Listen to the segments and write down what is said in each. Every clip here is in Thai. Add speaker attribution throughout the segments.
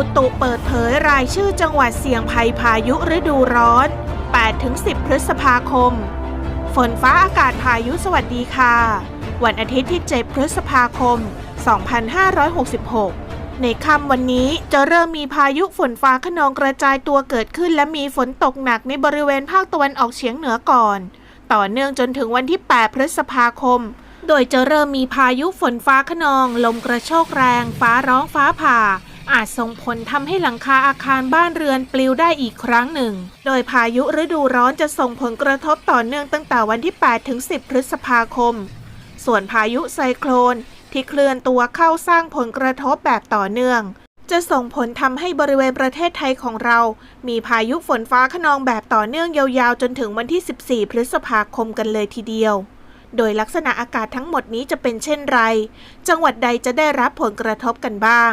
Speaker 1: อุตุเปิดเผยรายชื่อจังหวัดเสี่ยงภัยพายุฤดูร้อน 8-10 พฤษภาคม ฝนฟ้าอากาศพายุสวัสดีค่ะ วันอาทิตย์ที่ 7 พฤษภาคม 2566 ในค่ำวันนี้จะเริ่มมีพายุฝนฟ้าขนองกระจายตัวเกิดขึ้น และมีฝนตกหนักในบริเวณภาคตะวันออกเฉียงเหนือก่อน ต่อเนื่องจนถึงวันที่ 8 พฤษภาคมโดยจะเริ่มมีพายุฝนฟ้าขนอง ลมกระโชกแรง ฟ้าร้องฟ้าผ่า อาจส่งผลทำให้หลังคาอาคารบ้านเรือนปลิวได้อีกครั้งหนึ่ง โดยพายุฤดูร้อนจะส่งผลกระทบต่อเนื่องตั้งแต่วันที่ 8 ถึง 10 พฤษภาคม ส่วนพายุไซโคลนที่เคลื่อนตัวเข้าสร้างผลกระทบแบบต่อเนื่อง จะส่งผลทำให้บริเวณประเทศไทยของเรา มีพายุฝนฟ้าขนองแบบต่อเนื่องยาวๆ จนถึงวันที่ 14 พฤษภาคมกันเลยทีเดียวโดยลักษณะอากาศทั้งหมดนี้จะเป็นเช่นไร จังหวัดใดจะได้รับผลกระทบกันบ้าง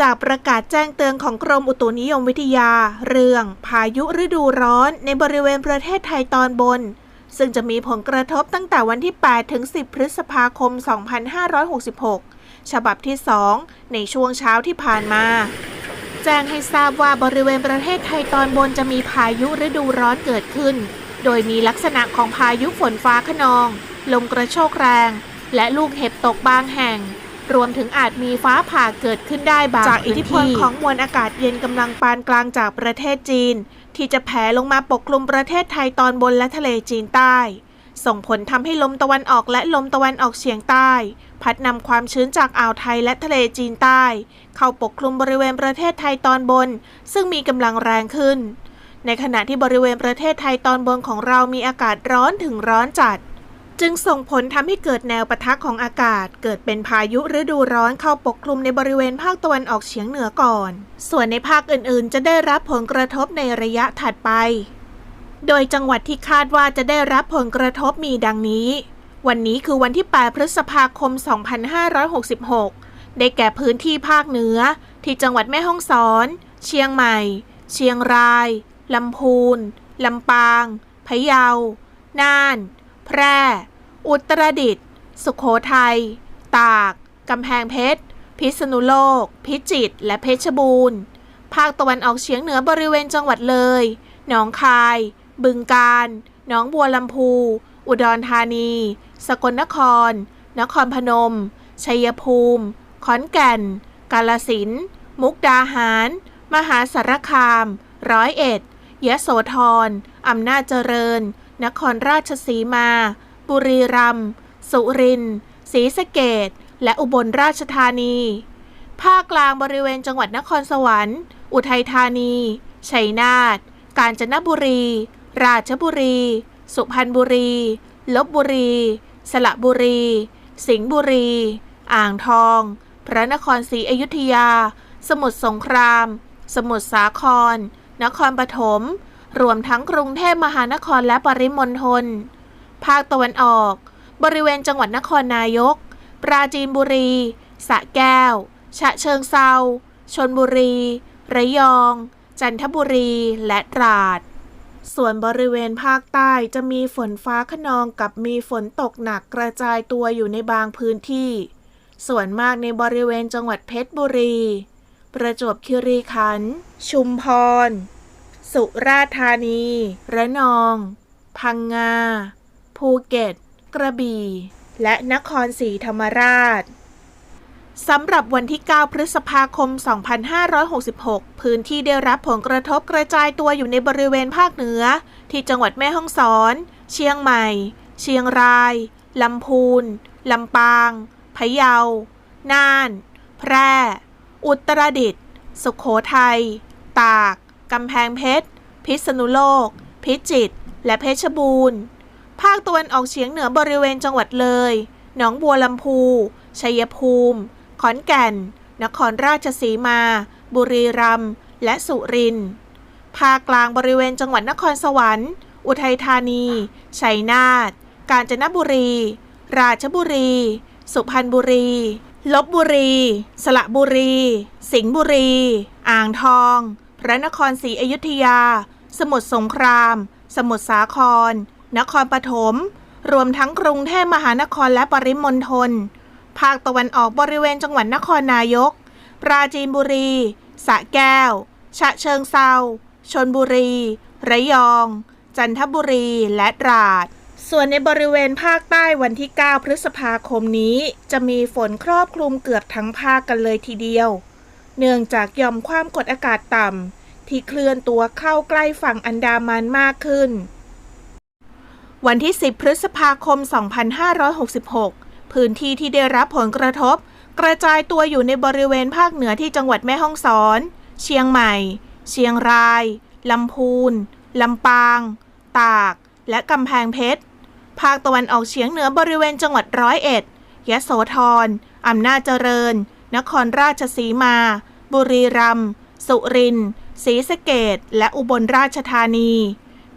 Speaker 1: จากประกาศแจ้งเตือนของกรมอุตุนิยมวิทยา เรื่อง พายุฤดูร้อนในบริเวณประเทศไทยตอนบน ซึ่งจะมีผลกระทบตั้งแต่วันที่ 8 ถึง 10 พฤษภาคม 2566 ฉบับที่ 2 ในช่วงเช้าที่ผ่านมา แจ้งให้ทราบว่าบริเวณประเทศไทยตอนบนจะมีพายุฤดูร้อนเกิดขึ้น โดยมีลักษณะของพายุฝนฟ้าขนอง ลมกระโชกแรง และลูกเห็บตกบางแห่ง รวมถึงอาจมีฟ้าผ่าเกิดขึ้นได้บางจากอิทธิพลของมวลอากาศเย็นกำลังปานกลางจากประเทศจีน ที่จะแผ่ลงมาปกคลุมประเทศไทยตอนบนและทะเลจีนใต้ ส่งผลทำให้ลมตะวันออกและลมตะวันออกเฉียงใต้ พัดนำความชื้นจากอ่าวไทยและทะเลจีนใต้ เข้าปกคลุมบริเวณประเทศไทยตอนบน ซึ่งมีกำลังแรงขึ้น ในขณะที่บริเวณประเทศไทยตอนบนของเรามีอากาศร้อนถึงร้อนจัด จึงส่งผลทำให้เกิดแนวปะทะของอากาศ เกิดเป็นพายุฤดูร้อนเข้าปกคลุมในบริเวณภาคตะวันออกเฉียงเหนือก่อน ส่วนในภาคอื่นๆ จะได้รับผลกระทบในระยะถัดไป โดยจังหวัดที่คาดว่าจะได้รับผลกระทบมีดังนี้ วันนี้คือวันที่ 8 พฤษภาคม 2566 ได้แก่พื้นที่ภาคเหนือ ที่จังหวัดแม่ฮ่องสอน เชียงใหม่ เชียงรายลำพูนลำปาง พะเยา น่าน แพร่ อุตรดิตถ์สุโขทัย ตาก กำแพงเพชร พิษณุโลก พิจิตร และเพชรบูรณ์ ภาคตะวันออกเฉียงเหนือบริเวณจังหวัดเลย หนองคาย บึงกาฬ หนองบัวลำพู อุดรธานี สกลนคร นครพนม ชัยภูมิ ขอนแก่น กาลสินธุ์มุกดาหาร มหาสารคาม ร้อยเอ็ด ยะโสธรอำนาจเจริญ นครราชสีมา บุรีรัมย์ สุรินทร์ ศรีสะเกดและอุบลราชธานี ภาคกลางบริเวณจังหวัดนครสวรรค์ อุทัยธานี ชัยนาท กาญจนบุรี ราชบุรี สุพรรณบุรี ลบบุรี สระบุรี สิงห์บุรี อ่างทอง พระนครศรีอยุธยา สมุทรสงคราม สมุทรสาคร นครปฐม รวมทั้งกรุงเทพมหานครและปริมณฑล ภาคตะวันออก บริเวณจังหวัดนครนายก ปราจีนบุรี สระแก้ว ฉะเชิงเซา ชนบุรี ระยอง จันทบุรี และตราด ส่วนบริเวณภาคใต้จะมีฝนฟ้าขนองกับมีฝนตกหนักกระจายตัวอยู่ในบางพื้นที่ ส่วนมากในบริเวณจังหวัดเพชรบุรี ประจวบคีรีขันธ์ชุมพร สุราษฎร์ธานี ระนอง พังงา ภูเก็ต กระบี่ และนครศรีธรรมราชสำหรับวันที่ 9 พฤษภาคม 2566 พื้นที่ได้รับผลกระทบกระจายตัวอยู่ในบริเวณภาคเหนือ ที่จังหวัดแม่ฮ่องสอน เชียงใหม่ เชียงราย ลำพูน ลำปาง พะเยา น่าน แพร่ อุตรดิตถ์สุขโขทัย ตาก กำแพงเพชร พิษณุโลก พิจิตร และเพชรบูรณ์ ภาคตะวันออกเฉียงเหนือบริเวณจังหวัดเลย หนองบัวลำพู ชัยภูมิ ขอนแก่น นครราชสีมา บุรีรัมย์ และสุรินทร์ภภาคกลางบริเวณจังหวัดนครสวรรค์ อุทัยธานี ชัยนาท กาญจนบุรี ราชบุรี สุพรรณบุรี ลบบุรี สระบุรี สิงห์บุรี อ่างทอง พระนครศรีอยุธยา สมุทรสงคราม สมุทรสาคร นครปฐม รวมทั้งกรุงเทพมหานครและปริมณฑล ภาคตะวันออกบริเวณจังหวัดนครนายก ปราจีนบุรี สระแก้ว ฉะเชิงเซาชนบุรี ระยอง จันทบุรี และตราด ส่วนในบริเวณภาคใต้วันที่ 9 พฤษภาคมนี้ จะมีฝนครอบคลุมเกือบทั้งภาคกันเลยทีเดียว เนื่องจากย่อมความกดอากาศต่ำที่เคลื่อนตัวเข้าใกล้ฝั่งอันดามันมากขึ้น วันที่ 10 พฤษภาคม 2566 พื้นที่ที่ได้รับผลกระทบ กระจายตัวอยู่ในบริเวณภาคเหนือที่จังหวัดแม่ฮ่องสอน เชียงใหม่ เชียงราย ลำพูน ลำปาง ตาก และกำแพงเพชร ภาคตะวันออกเฉียงเหนือบริเวณจังหวัดร้อยเอ็ด ยะโสธร อำนาจเจริญ นครราชสีมา บุรีรัมย์ สุรินทร์ ศรีสะเกษและอุบลราชธานี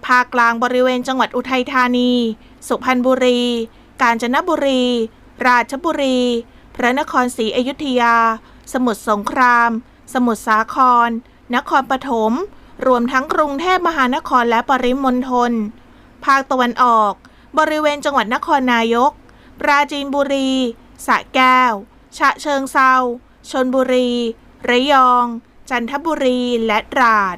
Speaker 1: ภาคกลางบริเวณจังหวัดอุทัยธานี สุพรรณบุรี กาญจนบุรี ราชบุรี พระนครศรีอยุธยา สมุทรสงคราม สมุทรสาคร นครปฐม รวมทั้งกรุงเทพมหานครและปริมณฑล ภาคตะวันออก บริเวณจังหวัดนครนายก ปราจีนบุรี สระแก้ว ฉะเชิงเซาชนบุรี ระยอง จันทบุรีและตราด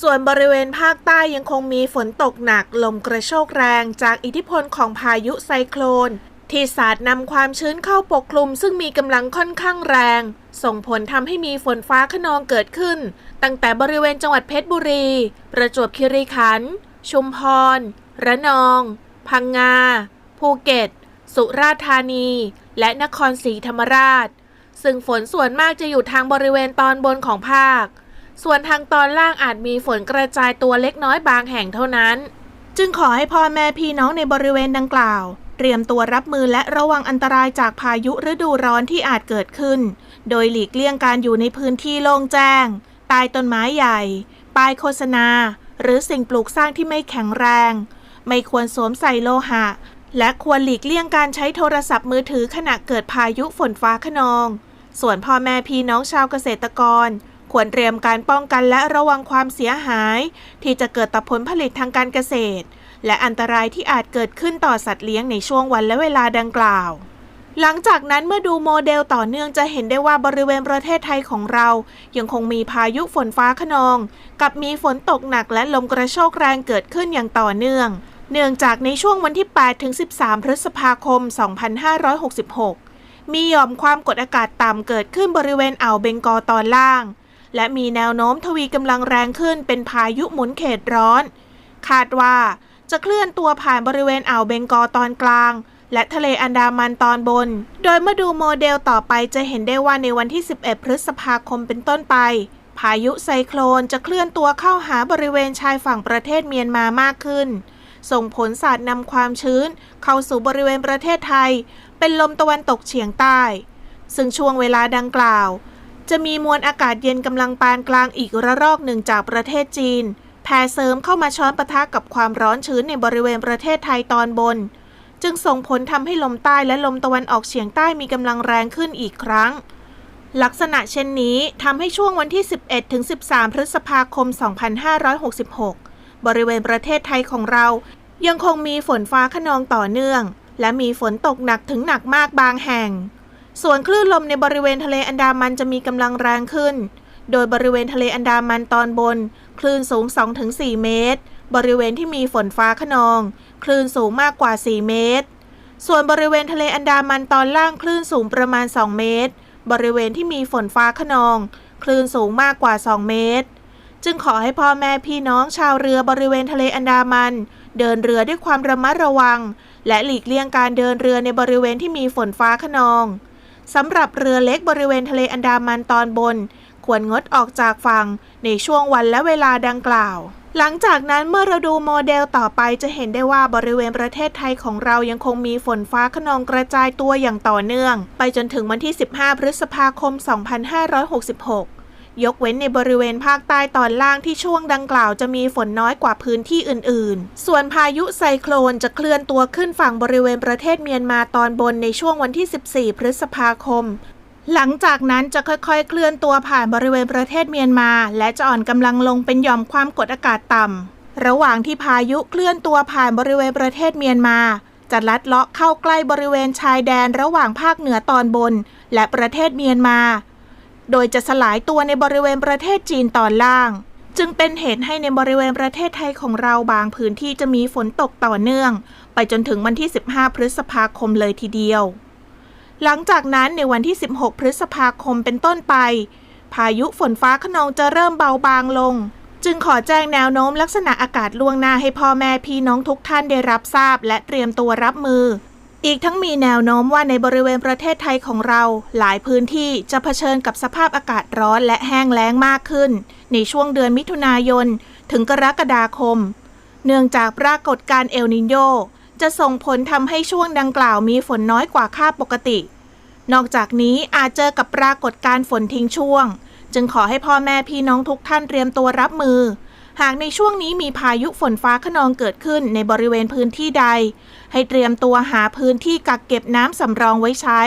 Speaker 1: ส่วนบริเวณภาคใต้ยังคงมีฝนตกหนักลมกระโชกแรงจากอิทธิพลของพายุไซโคลนที่สาดนำความชื้นเข้าปกคลุมซึ่งมีกำลังค่อนข้างแรง ส่งผลทำให้มีฝนฟ้าขนองเกิดขึ้น ตั้งแต่บริเวณจังหวัดเพชรบุรี ประจวบคีรีขันธ์ชุมพร ระนอง พังงา ภูเก็ต สุราษฎร์ธานี และนครศรีธรรมราช ซึ่งฝนส่วนมากจะอยู่ทางบริเวณตอนบนของภาค ส่วนทางตอนล่างอาจมีฝนกระจายตัวเล็กน้อยบางแห่งเท่านั้น จึงขอให้พ่อแม่พี่น้องในบริเวณดังกล่าว เตรียมตัวรับมือและระวังอันตรายจากพายุฤดูร้อนที่อาจเกิดขึ้น โดยหลีกเลี่ยงการอยู่ในพื้นที่โล่งแจ้งใต้ต้นไม้ใหญ่ ป้ายโฆษณา หรือสิ่งปลูกสร้างที่ไม่แข็งแรง ไม่ควรสวมใส่โลหะ และควรหลีกเลี่ยงการใช้โทรศัพท์มือถือขณะเกิดพายุฝนฟ้าขนอง ส่วนพ่อแม่พี่น้องชาวเกษตรกร ควรเตรียมการป้องกันและระวังความเสียหาย ที่จะเกิดต่อผลผลิตทางการเกษตร และอันตรายที่อาจเกิดขึ้นต่อสัตว์เลี้ยงในช่วงวันและเวลาดังกล่าวหลังจากนั้นเมื่อดูโมเดลต่อเนื่องจะเห็นได้ว่าบริเวณประเทศไทยของเรา ยังคงมีพายุฝนฟ้าขนอง กับมีฝนตกหนักและลมกระโชกแรงเกิดขึ้นอย่างต่อเนื่อง เนื่องจากในช่วงวันที่ 8 ถึง 13 พฤษภาคม 2566 มีหย่อมความกดอากาศต่ำเกิดขึ้นบริเวณอ่าวเบงกอตอนล่าง และมีแนวโน้มทวีกำลังแรงขึ้นเป็นพายุหมุนเขตร้อน คาดว่าจะเคลื่อนตัวผ่านบริเวณอ่าวเบงกอตอนกลาง และทะเลอันดามันตอนบน โดยเมื่อดูโมเดลต่อไปจะเห็นได้ว่าในวันที่ 11 พฤษภาคมเป็นต้นไป พายุไซโคลนจะเคลื่อนตัวเข้าหาบริเวณชายฝั่งประเทศเมียนมามากขึ้น ส่งผลสาดนำความชื้น เข้าสู่บริเวณประเทศไทย เป็นลมตะวันตกเฉียงใต้ ซึ่งช่วงเวลาดังกล่าว จะมีมวลอากาศเย็นกำลังปานกลางอีกระลอกหนึ่งจากประเทศจีนแผ่เสริมเข้ามาช้อนปะทะกับความร้อนชื้นในบริเวณประเทศไทยตอนบน จึงส่งผลทำให้ลมใต้และลมตะวันออกเฉียงใต้มีกำลังแรงขึ้นอีกครั้งลักษณะเช่นนี้ทำให้ช่วงวันที่ 11 ถึง 13 พฤษภาคม 2566 บริเวณประเทศไทยของเรา ยังคงมีฝนฟ้าขนองต่อเนื่อง และมีฝนตกหนักถึงหนักมากบางแห่ง ส่วนคลื่นลมในบริเวณทะเลอันดามันจะมีกำลังแรงขึ้น โดยบริเวณทะเลอันดามันตอนบน คลื่นสูง 2-4 เมตร บริเวณที่มีฝนฟ้าขนอง คลื่นสูงมากกว่า 4 เมตร ส่วนบริเวณทะเลอันดามันตอนล่างคลื่นสูงประมาณ 2 เมตร บริเวณที่มีฝนฟ้าขนอง คลื่นสูงมากกว่า 2 เมตร จึงขอให้พ่อแม่พี่น้องชาวเรือบริเวณทะเลอันดามัน เดินเรือด้วยความระมัดระวัง และหลีกเลี่ยงการเดินเรือในบริเวณที่มีฝนฟ้าขนองสำหรับเรือเล็กบริเวณทะเลอันดามันตอนบน ควรงดออกจากฝั่งในช่วงวันและเวลาดังกล่าว หลังจากนั้นเมื่อเราดูโมเดลต่อไปจะเห็นได้ว่าบริเวณประเทศไทยของเรายังคงมีฝนฟ้าขนองกระจายตัวอย่างต่อเนื่อง ไปจนถึงวันที่ 15 พฤษภาคม 2566 ยกเว้นในบริเวณภาคใต้ตอนล่างที่ช่วงดังกล่าวจะมีฝนน้อยกว่าพื้นที่อื่น ๆ ส่วนพายุไซโคลนจะเคลื่อนตัวขึ้นฝั่งบริเวณประเทศเมียนมาตอนบนในช่วงวันที่ 14 พฤษภาคมหลังจากนั้นจะค่อยๆ เคลื่อนตัวผ่านบริเวณประเทศเมียนมา และจะอ่อนกำลังลงเป็นหย่อมความกดอากาศต่ำ ระหว่างที่พายุเคลื่อนตัวผ่านบริเวณประเทศเมียนมา จะลัดเลาะเข้าใกล้บริเวณชายแดนระหว่างภาคเหนือตอนบน และประเทศเมียนมา โดยจะสลายตัวในบริเวณประเทศจีนตอนล่าง จึงเป็นเหตุให้ในบริเวณประเทศไทยของเราบางพื้นที่จะมีฝนตกต่อเนื่อง ไปจนถึงวันที่ 15 พฤษภาคมเลยทีเดียว หลังจากนั้นในวันที่ 16 พฤษภาคมเป็นต้นไป พายุฝนฟ้าขนองจะเริ่มเบาบางลง จึงขอแจ้งแนวโน้มลักษณะอากาศล่วงหน้าให้พ่อแม่พี่น้องทุกท่านได้รับทราบ และเตรียมตัวรับมือ อีกทั้งมีแนวโน้มว่าในบริเวณประเทศไทยของเรา หลายพื้นที่จะเผชิญกับสภาพอากาศร้อนและแห้งแล้งมากขึ้น ในช่วงเดือนมิถุนายน ถึงกรกฎาคม เนื่องจากปรากฏการณ์เอลนิโยจะส่งผลทำให้ช่วงดังกล่าวมีฝนน้อยกว่าค่าปกติ นอกจากนี้อาจเจอกับปรากฏการณ์ฝนทิ้งช่วง จึงขอให้พ่อแม่พี่น้องทุกท่านเตรียมตัวรับมือ หากในช่วงนี้มีพายุฝนฟ้าขนองเกิดขึ้นในบริเวณพื้นที่ใด ให้เตรียมตัวหาพื้นที่กักเก็บน้ำสำรองไว้ใช้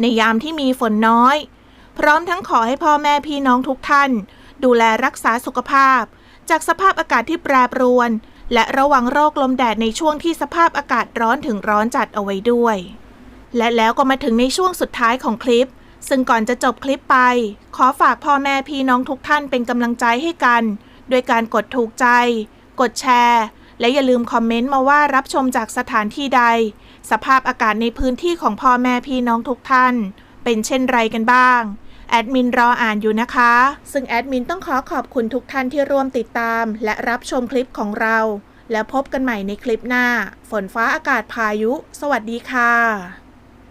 Speaker 1: ในยามที่มีฝนน้อย พร้อมทั้งขอให้พ่อแม่พี่น้องทุกท่าน ดูแลรักษาสุขภาพ จากสภาพอากาศที่แปรปรวน และระวังโรคลมแดดในช่วงที่สภาพอากาศร้อนถึงร้อนจัดเอาไว้ด้วย และแล้วก็มาถึงในช่วงสุดท้ายของคลิปซึ่งก่อนจะจบคลิปไป ขอฝากพ่อแม่พี่น้องทุกท่านเป็นกำลังใจให้กัน โดยการกดถูกใจ กดแชร์ และอย่าลืมคอมเมนต์มาว่ารับชมจากสถานที่ใด สภาพอากาศในพื้นที่ของพ่อแม่พี่น้องทุกท่าน เป็นเช่นไรกันบ้าง แอดมินรออ่านอยู่นะคะ ซึ่งแอดมินต้องขอขอบคุณทุกท่านที่ร่วมติดตาม และรับชมคลิปของเรา แล้วพบกันใหม่ในคลิปหน้า ฝนฟ้าอากาศพายุ สวัสดีค่ะ